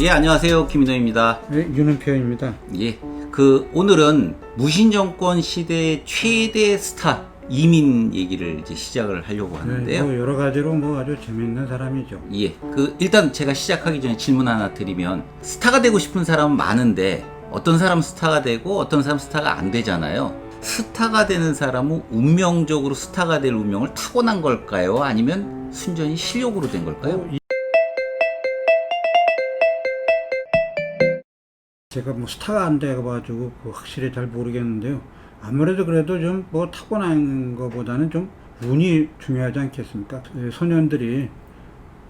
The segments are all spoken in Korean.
예, 안녕하세요. 김인호입니다. 네, 윤은표입니다. 예. 그 오늘은 무신 정권 시대의 최대 스타 이민 얘기를 이제 시작을 하려고 네, 하는데요. 뭐 여러 가지로 뭐 아주 재밌는 사람이죠. 예. 그 일단 제가 시작하기 전에 질문 하나 드리면 스타가 되고 싶은 사람은 많은데 어떤 사람 스타가 되고 어떤 사람 스타가 안 되잖아요. 스타가 되는 사람은 운명적으로 스타가 될 운명을 타고난 걸까요? 아니면 순전히 실력으로 된 걸까요? 제가 뭐 스타가 안 돼가지고 그 확실히 잘 모르겠는데요. 아무래도 그래도 좀 뭐 타고난 것보다는 좀 운이 중요하지 않겠습니까? 그 소년들이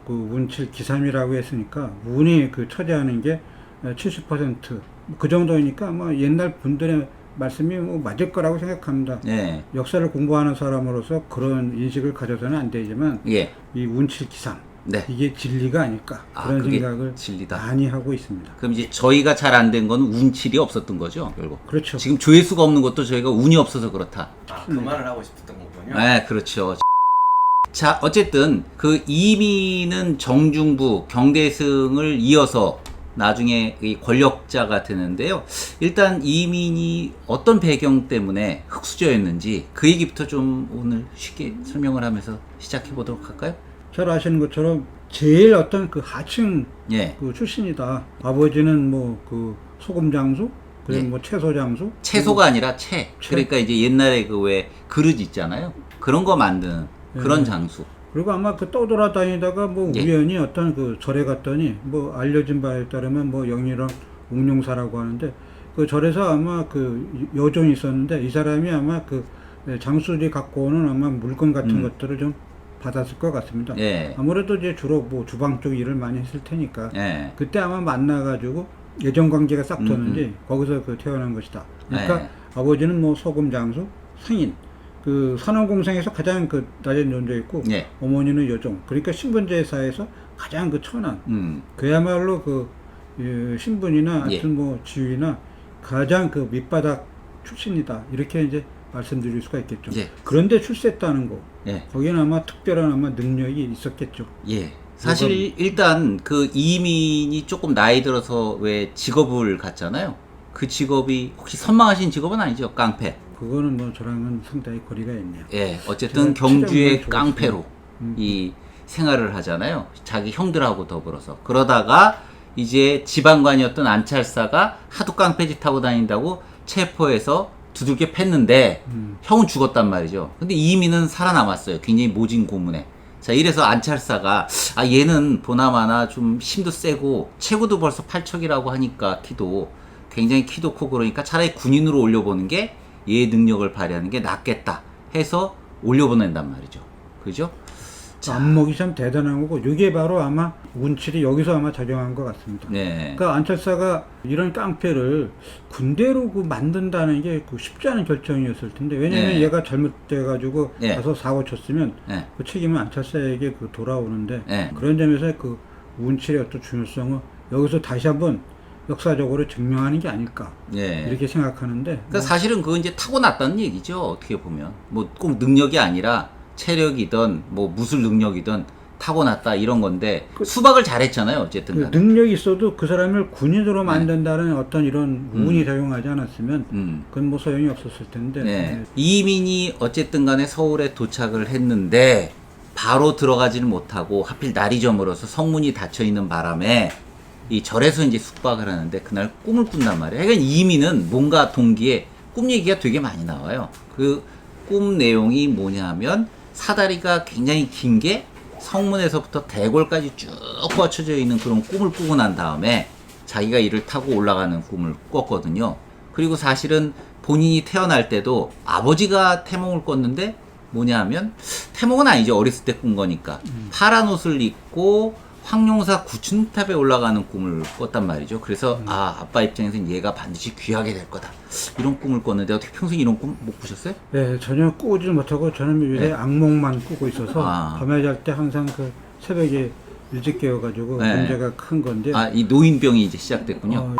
그 운칠 기삼이라고 했으니까 운이 그 차지하는 게 70%그 정도이니까 뭐 옛날 분들의 말씀이 뭐 맞을 거라고 생각합니다. 네. 역사를 공부하는 사람으로서 그런 인식을 가져서는 안 되지만 예. 이 운칠 기삼 네. 이게 진리가 아닐까 아, 그런 그게 생각을 진리다. 많이 하고 있습니다. 그럼 이제 저희가 잘 안된 거는 운칠이 없었던 거죠, 결국. 그렇죠. 지금 조회수가 없는 것도 저희가 운이 없어서 그렇다. 아, 그 말을 하고 싶었던 거군요. 네, 그렇죠. 자, 어쨌든 그 이민은 정중부 경대승을 이어서 나중에 이 권력자가 되는데요. 일단 이민이 어떤 배경 때문에 흑수저였는지 그 얘기부터 좀 오늘 쉽게 설명을 하면서 시작해 보도록 할까요? 잘 아시는 것처럼 제일 어떤 그 하층 예. 그 출신이다. 아버지는 뭐 그 소금 장수, 그리고 예. 뭐 채소 장수, 채소가 아니라 채. 채. 그러니까 이제 옛날에 그 왜 그릇 있잖아요. 그런 거 만드는 그런 예. 장수. 그리고 아마 그 떠돌아다니다가 뭐 예. 우연히 어떤 그 절에 갔더니 뭐 알려진 바에 따르면 뭐 영일원 옥룡사라고 하는데 그 절에서 아마 그 여종이 있었는데 이 사람이 아마 그 장수들이 갖고 오는 아마 물건 같은 음. 것들을 좀 받았을 것 같습니다. 예. 아무래도 이제 주로 뭐 주방 쪽 일을 많이 했을 테니까 예. 그때 아마 만나가지고 예전 관계가 싹 음, 뒀는지 거기서 그 태어난 것이다. 그러니까 네. 아버지는 뭐 소금 장수, 상인, 그 산업공상에서 가장 그 낮은 존재였고 예. 어머니는 여종. 그러니까 신분제사에서 가장 그 천한. 음. 그야말로 그 예, 신분이나 예. 하여튼 뭐 지위나 가장 그 밑바닥 출신이다. 이렇게 이제 말씀드릴 수가 있겠죠. 예. 그런데 출세했다는 거. 예. 거기는 아마 특별한 아마 능력이 있었겠죠. 예. 사실 일단 그 이민이 조금 나이 들어서 왜 직업을 갖잖아요. 그 직업이 혹시 선망하신 직업은 아니죠. 깡패. 그거는 뭐 저랑은 상당히 거리가 있네요. 예. 어쨌든 경주의 깡패로 음. 이 생활을 하잖아요. 자기 형들하고 더불어서. 그러다가 이제 지방관이었던 안찰사가 하도 깡패짓 하고 다닌다고 체포해서 두들겨 팼는데 음. 형은 죽었단 말이죠. 근데 이민은 살아남았어요. 굉장히 모진 고문에. 자, 이래서 안찰사가, 아, 얘는 보나마나 좀 힘도 세고, 체구도 벌써 8척이라고 하니까, 키도. 굉장히 키도 크고 그러니까 차라리 군인으로 올려보는 게, 얘의 능력을 발휘하는 게 낫겠다. 해서 올려보낸단 말이죠. 그죠? 자. 안목이 참 대단한 거고 이게 바로 아마 운칠이 여기서 아마 작용한 것 같습니다. 네. 그러니까 안철사가 이런 깡패를 군대로 그 만든다는 게 그 쉽지 않은 결정이었을 텐데 왜냐면 네. 얘가 잘못돼가지고 네. 가서 사고 쳤으면 네. 그 책임은 안철사에게 그 돌아오는데 네. 그런 점에서 그 운칠의 어떤 중요성을 여기서 다시 한번 역사적으로 증명하는 게 아닐까 네. 이렇게 생각하는데 그러니까 사실은 그건 이제 타고났다는 얘기죠. 어떻게 보면. 뭐 꼭 능력이 아니라 체력이든 뭐 무술 능력이든 타고났다 이런 건데 수박을 잘했잖아요. 어쨌든 그 간에. 능력이 있어도 그 사람을 군인으로 만든다는 어떤 이런 운이 네. 음. 작용하지 않았으면 음. 그건 뭐 소용이 없었을 텐데 네. 이민이 어쨌든 간에 서울에 도착을 했는데 바로 들어가지는 못하고 하필 날이 저물어서 성문이 닫혀 있는 바람에 이 절에서 이제 숙박을 하는데 그날 꿈을 꾼단 말이에요. 그러니까 이민은 뭔가 동기에 꿈 얘기가 되게 많이 나와요. 그 꿈 내용이 뭐냐면 사다리가 굉장히 긴 게 성문에서부터 대골까지 쭉 뻗쳐져 있는 그런 꿈을 꾸고 난 다음에 자기가 이를 타고 올라가는 꿈을 꿨거든요. 그리고 사실은 본인이 태어날 때도 아버지가 태몽을 꿨는데 뭐냐 하면 태몽은 아니죠. 어렸을 때 꾼 거니까. 파란 옷을 입고 황룡사 구춘탑에 올라가는 꿈을 꿨단 말이죠. 그래서 아 아빠 입장에서는 얘가 반드시 귀하게 될 거다. 이런 꿈을 꿨는데 어떻게 평소에 이런 꿈 못 꾸셨어요? 네, 전혀 꾸질 못하고 저는 요새 네. 악몽만 꾸고 있어서 아. 밤에 잘 때 항상 그 새벽에 일찍 깨어가지고 네. 문제가 큰 건데 아 이 노인병이 이제 시작됐군요. 어,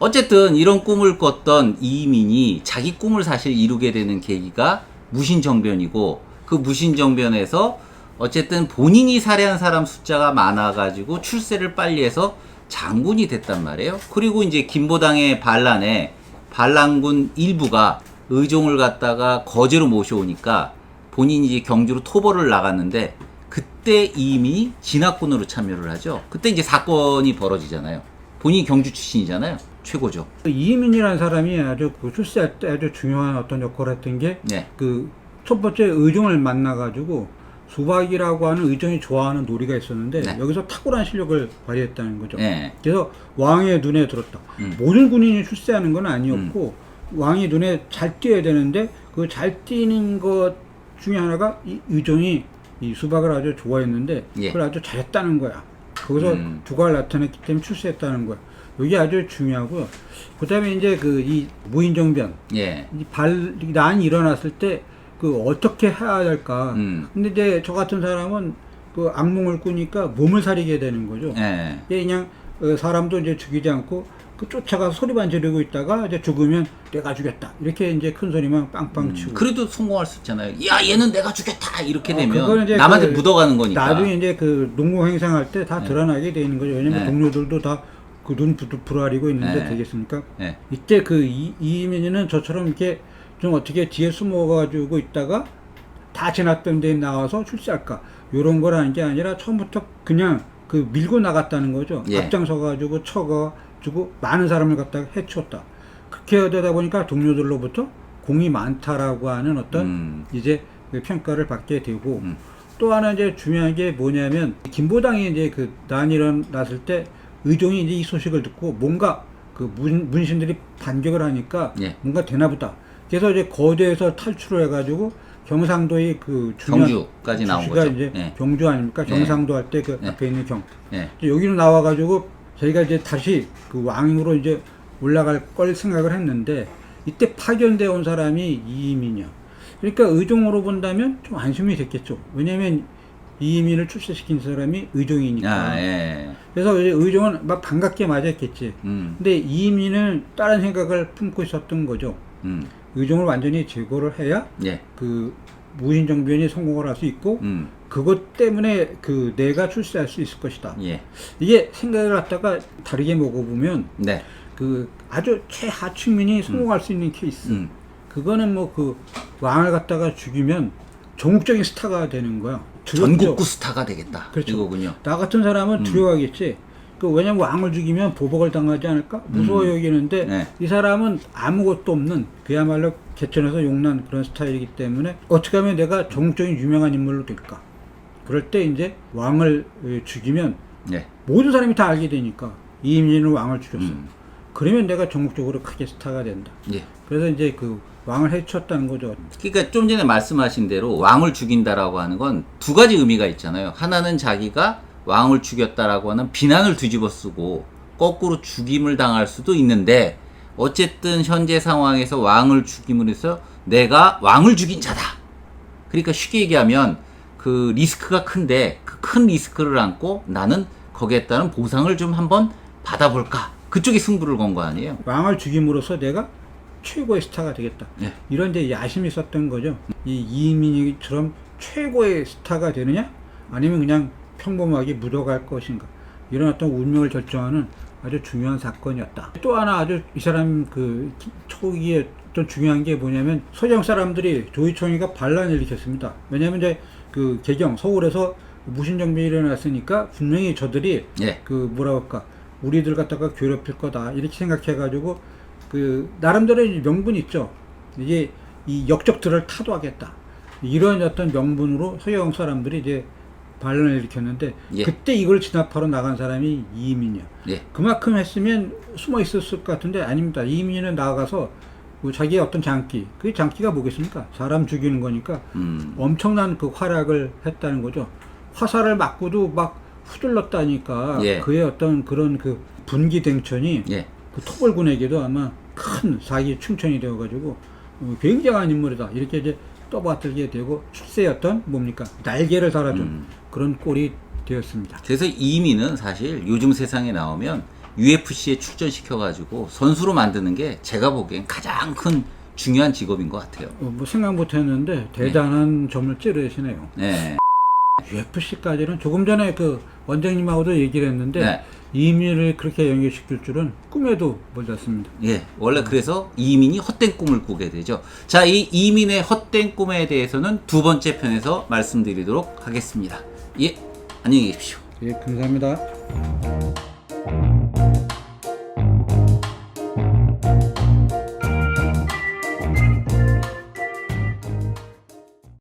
어쨌든 이런 꿈을 꿨던 이민이 자기 꿈을 사실 이루게 되는 계기가 무신정변이고 그 무신정변에서 어쨌든 본인이 살해한 사람 숫자가 많아가지고 출세를 빨리 해서 장군이 됐단 말이에요. 그리고 이제 김보당의 반란에 반란군 일부가 의종을 갖다가 거제로 모셔오니까 본인이 이제 경주로 토벌을 나갔는데 그때 이미 진학군으로 참여를 하죠. 그때 이제 사건이 벌어지잖아요. 본인이 경주 출신이잖아요. 최고죠. 이민이라는 사람이 아주 그 출세할 때 아주 중요한 어떤 역할을 했던 게 네. 그첫 번째 의종을 만나가지고 수박이라고 하는 의종이 좋아하는 놀이가 있었는데 네. 여기서 탁월한 실력을 발휘했다는 거죠. 네. 그래서 왕의 눈에 들었다. 음. 모든 군인이 출세하는 건 아니었고 왕이 눈에 잘 띄어야 되는데 그잘 띄는 것 중에 하나가 이 의종이 이 수박을 아주 좋아했는데 예. 그걸 아주 잘했다는 거야. 거기서 음. 두각을 나타냈기 때문에 출세했다는 거야. 여기 아주 중요하고요. 그다음에 이제 그 이 무인정변 예. 이 반란이 일어났을 때 그 어떻게 해야 될까. 음. 근데 이제 저 같은 사람은 그 악몽을 꾸니까 몸을 사리게 되는 거죠. 예. 그냥 어, 사람도 이제 죽이지 않고 그 쫓아가서 소리만 지르고 있다가 이제 죽으면 내가 죽였다 이렇게 이제 큰 소리만 빵빵 치고 그래도 성공할 수 있잖아요. 야, 얘는 내가 죽였다. 이렇게 어, 되면 남한테 그 묻어가는 거니까. 나중에 이제 그 농구 행상할 때다 네. 드러나게 되는 거죠 왜냐면 네. 동료들도 다 그 눈 부라리고 있는데 네. 되겠습니까 예. 이때 그 이- 이민희는 저처럼 이렇게 좀 어떻게 뒤에 숨어가지고 있다가 다 지났던 데에 나와서 출세할까 요런 걸 하는 게 아니라 처음부터 그냥 그 밀고 나갔다는 거죠 예. 앞장서 가지고 쳐가지고 많은 사람을 갖다가 해치웠다 그렇게 되다 보니까 동료들로부터 공이 많다라고 하는 어떤 음. 이제 그 평가를 받게 되고 음. 또 하나 이제 중요한 게 뭐냐면 김보당이 이제 그 난이 났을 때 의종이 이제 이 소식을 듣고 뭔가 그 문, 문신들이 반격을 하니까 예. 뭔가 되나보다. 그래서 이제 거제에서 탈출을 해가지고 경상도의 그 중요한 경주까지 나온 거죠. 이제 예. 경주 아닙니까? 예. 경상도 할 때그 예. 앞에 있는 경. 여기로 나와가지고 저희가 이제 다시 그 왕으로 이제 올라갈 걸 생각을 했는데 이때 파견되어 온 사람이 이이민이야. 그러니까 의종으로 본다면 좀 안심이 됐겠죠. 왜냐면 이이민을 출세시킨 사람이 의종이니까. 아, 예. 그래서 이제 의종은 막 반갑게 맞았겠지. 음. 근데 이이민은 다른 생각을 품고 있었던 거죠. 음. 의종을 완전히 제거를 해야 예. 그 무신정변이 성공을 할 수 있고 음. 그것 때문에 그 내가 출세할 수 있을 것이다. 예. 이게 생각을 갖다가 다르게 먹어보면 네. 그 아주 최하층민이 성공할 수 있는 케이스. 음. 그거는 뭐 그 왕을 갖다가 죽이면 전국적인 스타가 되는 거야. 전국구 스타가 되겠다. 그렇죠. 이거군요. 나 같은 사람은 음. 두려워하겠지. 그 왜냐면 왕을 죽이면 보복을 당하지 않을까 무서워 음. 여기는데 네. 이 사람은 아무것도 없는 그야말로 개천에서 용난 그런 스타일이기 때문에 어떻게 하면 내가 전국적인 유명한 인물로 될까? 그럴 때 이제 왕을 에, 죽이면 예. 모든 사람이 다 알게 되니까 이임진은 왕을 죽였어. 음. 그러면 내가 전국적으로 크게 스타가 된다. 예. 그래서 이제 그 왕을 해쳤다는 거죠. 그러니까 좀 전에 말씀하신 대로 왕을 죽인다라고 하는 건 두 가지 의미가 있잖아요. 하나는 자기가 왕을 죽였다라고 하는 비난을 뒤집어 쓰고 거꾸로 죽임을 당할 수도 있는데 어쨌든 현재 상황에서 왕을 죽임으로 해서 내가 왕을 죽인 자다. 그러니까 쉽게 얘기하면 그 리스크가 큰데 그 큰 리스크를 안고 나는 거기에 따른 보상을 좀 한번 받아볼까. 그쪽에 승부를 건 거 아니에요. 왕을 죽임으로써 내가 최고의 스타가 되겠다. 예. 이런 이제 야심이 있었던 거죠. 이 이민희처럼 최고의 스타가 되느냐? 아니면 그냥 평범하게 묻어갈 것인가? 이런 어떤 운명을 결정하는 아주 중요한 사건이었다. 또 하나 아주 이 사람 그 기- 초기에 또 중요한 게 뭐냐면 서경 사람들이 조이총이가 반란을 일으켰습니다. 왜냐하면 이제 그 개경 서울에서 무신정변이 일어났으니까 분명히 저들이 예. 그 뭐라 할까 우리들 갖다가 괴롭힐 거다 이렇게 생각해가지고 그 나름대로의 명분이 있죠 이게 이 역적들을 타도하겠다 이런 어떤 명분으로 서영 사람들이 이제 반란을 일으켰는데 예. 그때 이걸 진압하러 나간 사람이 이민이야 예. 그만큼 했으면 숨어 있었을 것 같은데 아닙니다 이민이는 나가서 그 자기의 어떤 장기 그 장기가 뭐겠습니까 사람 죽이는 거니까 음. 엄청난 그 활약을 했다는 거죠. 화살을 맞고도 막 휘둘렀다니까 예. 그의 어떤 그런 그 분기 댕천이 예. 그 토벌군에게도 아마 큰 사기 충천이 되어가지고 어, 굉장한 인물이다 이렇게 이제 떠받들게 되고 출세였던 뭡니까 날개를 달아준 음. 그런 꼴이 되었습니다. 그래서 이민은 사실 요즘 세상에 나오면 UFC에 출전시켜가지고 선수로 만드는 게 제가 보기엔 가장 큰 중요한 직업인 것 같아요. 어, 뭐 생각 못 했는데 네. 대단한 점을 찌르시네요. 네. UFC까지는 조금 전에 그 원장님하고도 얘기를 했는데 네. 이민을 그렇게 연결시킬 줄은 꿈에도 몰랐습니다. 예, 원래 음. 그래서 이민이 헛된 꿈을 꾸게 되죠. 자, 이 이민의 헛된 꿈에 대해서는 두 번째 편에서 말씀드리도록 하겠습니다. 예, 안녕히 계십시오. 예, 감사합니다.